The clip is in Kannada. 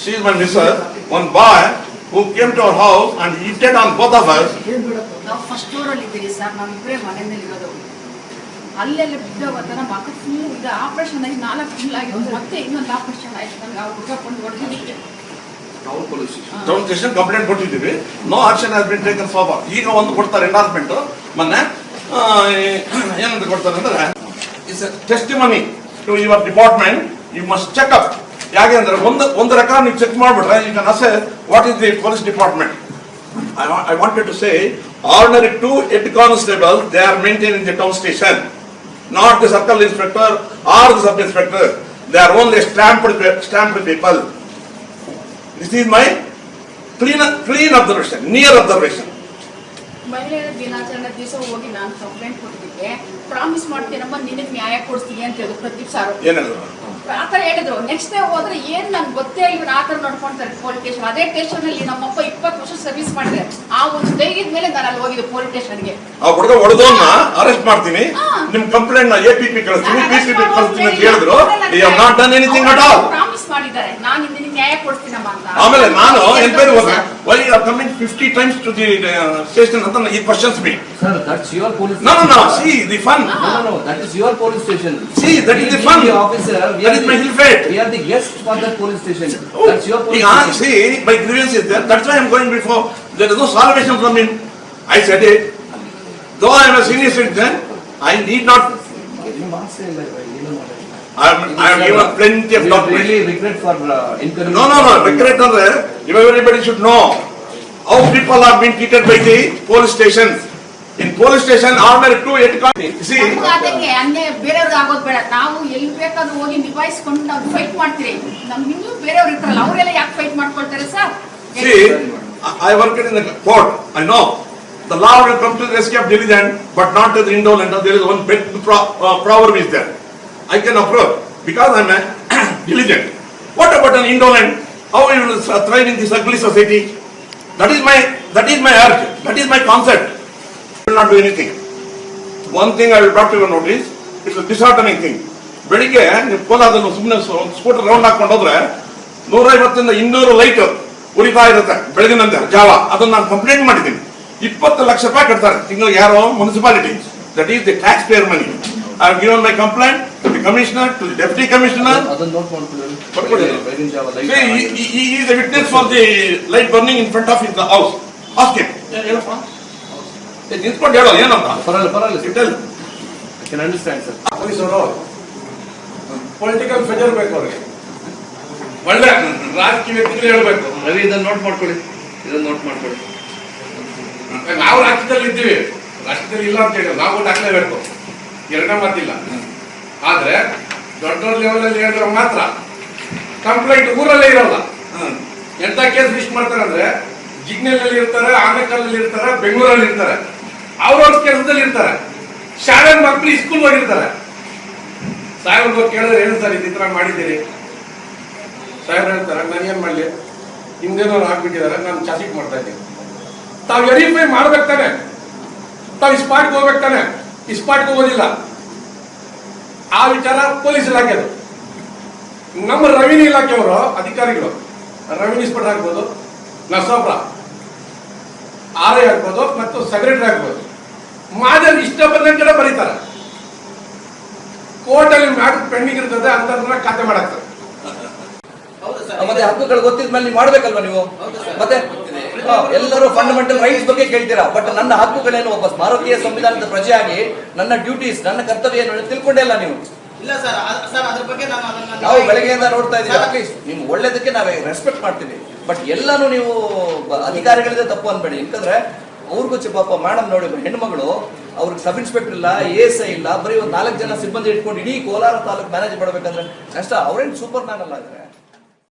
she is my missus, one boy who came to our house and he hit on both of us. ನಾವು ಫಸ್ಟ್ ಫ್ಲೋರ್ ಅಲ್ಲಿ ಇದ್ದೀವಿ ಸರ್ ನಾವು ಇಬ್ಬರೇ ಮನೆ ಮೇಲೆ ಇರೋದು. ಅಲ್ಲೆಲ್ಲ ಬಿದ್ದೋಗತ್ತ ನಮ್ಮ ಅಕ್ಕ ಫುಲ್ ಈಗ ಆಪರೇಷನ್ ಆಗಿ ನಾಲ್ಕು ತಿಂಗಳಾಗಿತ್ತು ಮತ್ತೆ ಇನ್ನೊಂದು ಆಪರೇಷನ್ ಆಯ್ತು. ನಮ್ಗೆ ಅವ್ರು ಹುಡ್ಕೊಂಡು ಟೌನ್ ಸ್ಟೇಷನ್ ಕಂಪ್ಲೇಂಟ್ ಕೊಟ್ಟಿದ್ದೀವಿ. No action has been taken forward ಈಗ ಒಂದು ಕೊಡ್ತಾರೆ ಎಂಡಾರ್ಸ್ಮೆಂಟ್ ಮೊನ್ನೆ ಏನಂತ ಕೊಡ್ತಾರೆ ಅಂದ್ರೆ is test money to your department you must check up ಯಾಕೆ ಅಂದ್ರೆ ಒಂದು ಒಂದು ರೆಕಾರ್ ನೀವು ಚೆಕ್ ಮಾಡ್ಬಿಟ್ರೆ you can assess what is the police department I wanted to say ordinary to head constable they are maintain in the town station not the circle inspector are the sub inspector they are only stamped stamped people this is my clean clean observation near observation ಮಹಿಳೆಯರ ದಿನಾಚರಣೆ ದಿವಸ ಹೋಗಿ ನಾನು ಕಂಪ್ಲೇಂಟ್ ಕೊಟ್ಟಿದ್ದೆ ಪ್ರಾಮಿಸ್ ಮಾಡ್ತೀನಮ್ಮ ನಿನಗೆ ನ್ಯಾಯ ಕೊಡ್ತೀನಿ ಅಂತ ಹೇಳಿದ್ರು ಪ್ರದೀಪ್ ಸಾರ್. ಏನಲ್ಲ. ಆ ಥರ ಹೇಳಿದ್ರು. ನೆಕ್ಸ್ಟ್ ಡೇ ಹೋದ್ರೆ ಏನ್ ನಂಗೆ ಗೊತ್ತೇ ಇವ್ರು ಆ ಥರ ನೋಡ್ಕೊಂತಾರೆ ಪೊಲೀಸ್ ಸ್ಟೇಷನ್ ಅದೇ ಸ್ಟೇಷನ್ ಅಲ್ಲಿ ನಮ್ಮಪ್ಪ ಇಪ್ಪತ್ತು ವರ್ಷ ಸರ್ವಿಸ್ ಮಾಡಿದೆ. ಆ ಒಂದು ಇದ್ ಮೇಲೆ ನಾನು ಅಲ್ಲಿ ಹೋಗಿದ್ದೆ ಪೊಲೀಸ್ ಸ್ಟೇಷನ್ಗೆ ಆ ಹುಡುಗ ಹೊಡೆದವನ್ನ ಅರೆಸ್ಟ್ ಮಾಡ್ತೀನಿ. ನಿಮ್ ಕಂಪ್ಲೇಂಟ್ನ ಎ ಪಿ ಪಿ ಕಳಿಸ್ತೀನಿ ಪಿ ಸಿ ಪಿ ಕಳಿಸ್ತೀನಿ ಅಂತ ಹೇಳಿದ್ರು. You not done anything at all promise ಮಾಡಿದ್ದಾರೆ. ನಾನು ಇಂದಿನ ನ್ಯಾಯ ಕೊಡ್ತೀನಮ್ಮ ಅಂತ. ಆಮೇಲೆ ನಾನು enquiry Why you are coming 50 times to the uh, station? Antan, he questions me. Sir, that's your police No, no, no. See, the fun. No, no, no. That is your police station. See, that is the fun. The officer, we are my the, hill fate. we are the guest for that police station. Oh, That's your police station. see, my grievance is there. That's why I'm going before. There is no salvation from him. I said it. Though I am a senior citizen, I need not. I have am, I am given plenty of We documents. really regret for uh. No, no, no. Regret or uh, everybody should know how people have been treated by the police station. In police station, ordinary two eight company. see, ಅದಕ್ಕೆ ಅನ್ಯಾಯ ಬೇರೆಯವ್ರಿಗೆ ಆಗೋದು ಬೇಡ ನಾವು ಎಲ್ಲಿ ಬೇಕಾದ್ರೂ ಹೋಗಿ ನಿಭಾಯಿಸ್ಕೊಂಡು ನಾವು ಫೈಟ್ ಮಾಡ್ತೀವಿ ನಮ್ಗೆ ಇನ್ನೂ ಬೇರೆಯವ್ರು ಇರ್ತಾರಲ್ಲ ಅವರೆಲ್ಲ ಯಾಕೆ ಫೈಟ್ ಮಾಡ್ಕೊಳ್ತಾರೆ sir see, I I worked in the court, I know. The law will come to the rescue of diligent, but not to the indolent, there is one big pro- uh, proverb is there. I can approach because I'm am a diligent. What about an indolent? How we will thrive in this ugly society? That is my, that is my urge, that is my concept. We will not do anything. One thing I will brought to your notice, it's a disheartening thing. ಬೆಳಿಗ್ಗೆ ನೀವು ಕೋಲಾದಲ್ಲಿ ಸುಮ್ಮನೆ ಸ್ಕೂಟರ್ ರೌಂಡ್ ಹಾಕೊಂಡು ಹೋದ್ರೆ ನೂರೈವತ್ತರಿಂದ ಇನ್ನೂರು ಲೈಟ್ ಉರಿತಾ ಇರುತ್ತೆ ಬೆಳಗಿನಂತೆ ಜಾವ ಅದನ್ನು ನಾನು ಕಂಪ್ಲೇಂಟ್ ಮಾಡಿದ್ದೀನಿ ಇಪ್ಪತ್ತು ಲಕ್ಷ ರೂಪಾಯಿ ಕಟ್ತಾರೆ ತಿಂಗಳು ಯಾರೋ municipality that is the tax payer money I given my complaint commissioner to the deputy commissioner ಅದನ್ನ ನೋಟ್ ಮಾಡ್ಕೊಳ್ಳಿ. ಬೆಳಗಿನ ಜಾವ. ಇನ್ is a witness for the light burning in front of his house. Ask him. ಏನಪ್ಪ ಏ, ನಿಂತ್ಕೊಂಡು ಹೇಳೋ ಏನಂತ ಪರವಾಗಿಲ್ಲ, ಪರವಾಗಿಲ್ಲ, still I can understand sir police ಅವರು. ಪೊಲಿಟಿಕಲ್ ಫೆಜರ್ ಬೇಕು ಅವ್ರಿಗೆ. ಒಳ್ಳೆ ರಾಜಕೀಯ ವ್ಯಕ್ತಿಗಳು ಹೇಳಬೇಕು. ರವಿ ಇದನ್ನ ನೋಟ್ ಮಾಡ್ಕೊಳ್ಳಿ. ಇದನ್ನ ನೋಟ್ ಮಾಡ್ಕೊಳ್ಳಿ. ನಾವು ರಾಜ್ಯದಲ್ಲಿ ಇದ್ದೀವಿ ರಾಜ್ಯದಲ್ಲಿ ಇಲ್ಲ ಅಂತ ಹೇಳಿ ನಾವು ಹಾಕ್ಲೇಬೇಕು ಎರಡನೇ ಮಾತಿಲ್ಲ. ಆದ್ರೆ ದೊಡ್ಡ ದೊಡ್ಡ ಲೆವೆಲ್ ಅಲ್ಲಿ ಹೇಳಿದ್ರೆ ಮಾತ್ರ. ಕಂಪ್ಲೇಂಟ್ ಊರಲ್ಲೇ ಇರಲ್ಲ. ಎಂತ ಕೇಸ್ ಲಿಸ್ಟ್ ಮಾಡ್ತಾರೆ ಅಂದ್ರೆ ಜಿಗ್ನಲ್ನಲ್ಲಿ ಇರ್ತಾರೆ ಆನೇಕಲ್ಲಲ್ಲಿ ಇರ್ತಾರೆ ಬೆಂಗಳೂರಲ್ಲಿ ಇರ್ತಾರೆ. ಅವ್ರವ್ರ ಕೆಲಸದಲ್ಲಿ ಇರ್ತಾರೆ. ಶಾಲೆ ಮಕ್ಕಳು ಸ್ಕೂಲ್ ಹೋಗಿರ್ತಾರೆ. ಸಾಹೇಬ್ರು ಕೇಳಿದ್ರೆ ಏನು ಸರ್ ಈ ತರ ಮಾಡಿದ್ದೀರಿ? ಸಾಹೇಬ್ರು ಹೇಳ್ತಾರೆ ನಾನು ಏನ್ ಮಾಡ್ಲಿ? ಅವ್ರು ಹಾಕ್ಬಿಟ್ಟಿದ್ದಾರೆ ನಾನು ಚಾಸಿಕ್ ಮಾಡ್ತಾ ಇದ್ದೀನಿ. ತಾವು ವೆರಿಫೈ ಮಾಡ್ಬೇಕು ತಾನೆ. ತಾವು ಇಸ್ಪಾಟ್ಗೆ ಹೋಗ್ಬೇಕು ತಾನೆ. ಇಸ್ಪಾಟ್ಗೆ ಹೋಗೋದಿಲ್ಲ. ಆ ವಿಚಾರ ಪೊಲೀಸ್ ಇಲಾಖೆದು ನಮ್ಮ ರವಿನಿ ಇಲಾಖೆಯವರು ಅಧಿಕಾರಿಗಳು ರವಿನಿ ಇನ್ಸ್ಪೆಕ್ಟರ್ ಆಗ್ಬೋದು ನರಸಾಪುರ ಆರ್ ಐ ಆಗ್ಬೋದು ಮತ್ತು ಸೆಕ್ರೆಟರಿ ಆಗ್ಬೋದು. ಮಾದರಿ ಇಷ್ಟ ಬಂದಂಗೆ ಬರೀತಾರೆ. ಕೋರ್ಟಲ್ಲಿ ಮ್ಯಾಟರ್ ಪೆಂಡಿಂಗ್ ಇರ್ತದೆ ಅಂತ ಖಾತೆ ಮಾಡಾಕ್ತಾರೆ ಮತ್ತೆ ಹಕ್ಕುಗಳು ಗೊತ್ತಿದ್ಮೇಲೆ ನೀವು ಮಾಡ್ಬೇಕಲ್ವಾ ನೀವು? ಮತ್ತೆ ಎಲ್ಲರೂ ಫಂಡಮೆಂಟಲ್ ರೈಟ್ಸ್ ಬಗ್ಗೆ ಕೇಳ್ತೀರಾ? ಬಟ್ ನನ್ನ ಹಕ್ಕುಗಳೇನು ಒಬ್ಬ ಭಾರತೀಯ ಸಂವಿಧಾನದ ಪ್ರಜೆಯಾಗಿ ನನ್ನ ಡ್ಯೂಟೀಸ್ ನನ್ನ ಕರ್ತವ್ಯ ಏನು ತಿಳ್ಕೊಂಡೇ ಇಲ್ಲ ನೀವು. ಇಲ್ಲ ಸರ್ ಅದ್- ಸರ್ ಅದ್ರ ಬಗ್ಗೆ ನಾನು ನಾವು ಬೆಳಗ್ಗೆಯಿಂದ ನೋಡ್ತಾ ಇದ್ದೀವಿ. ಅಟ್ಲೀಸ್ಟ್ ನಿಮ್ಗೆ ಒಳ್ಳೇದಕ್ಕೆ ನಾವೇ ರೆಸ್ಪೆಕ್ಟ್ ಮಾಡ್ತೀವಿ. ಬಟ್ ಎಲ್ಲಾನು ನೀವು ಅಧಿಕಾರಿಗಳಿಂದ ತಪ್ಪು ಅನ್ಬೇಡಿ. ಯಾಕಂದ್ರೆ ಅವ್ರಿಗೂ ಪಾಪ ಮೇಡಮ್ ನೋಡಿ ಹೆಣ್ಮಗಳು ಅವ್ರಿಗೆ ಸಬ್ ಇನ್ಸ್ಪೆಕ್ಟರ್ ಇಲ್ಲ ಎ ಎಸ್ ಐ ಇಲ್ಲ ಬರೀ ಒಂದು ನಾಲ್ಕು ಜನ ಸಿಬ್ಬಂದಿ ಇಟ್ಕೊಂಡು ಇಡೀ ಕೋಲಾರ ತಾಲೂಕು ಮ್ಯಾನೇಜ್ ಮಾಡ್ಬೇಕಂದ್ರೆ ಕಷ್ಟ. ಅವ್ರೇನು ಸೂಪರ್ ಮ್ಯಾನ್ ಅಲ್ಲ ಇದ್ರೆ